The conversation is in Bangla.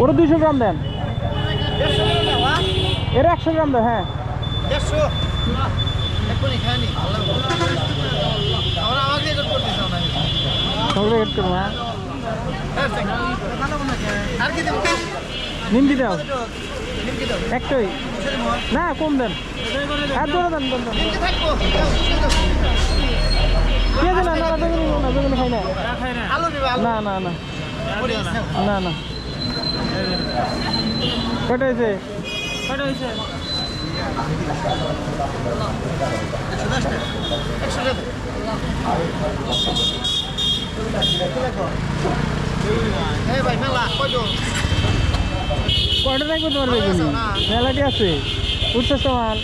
ওটা দুইশো গ্রাম দেন এর একশো গ্রাম দেন হ্যাঁ হ্যাঁ নিমকি দাও একটাই না কম দেন আর ধরে দেন দেন না না না না। না না কটা হয়েছে? কটা হয়েছে? রাখব তোমার বেগুনি মেলাটি আছে। উঠছে সমান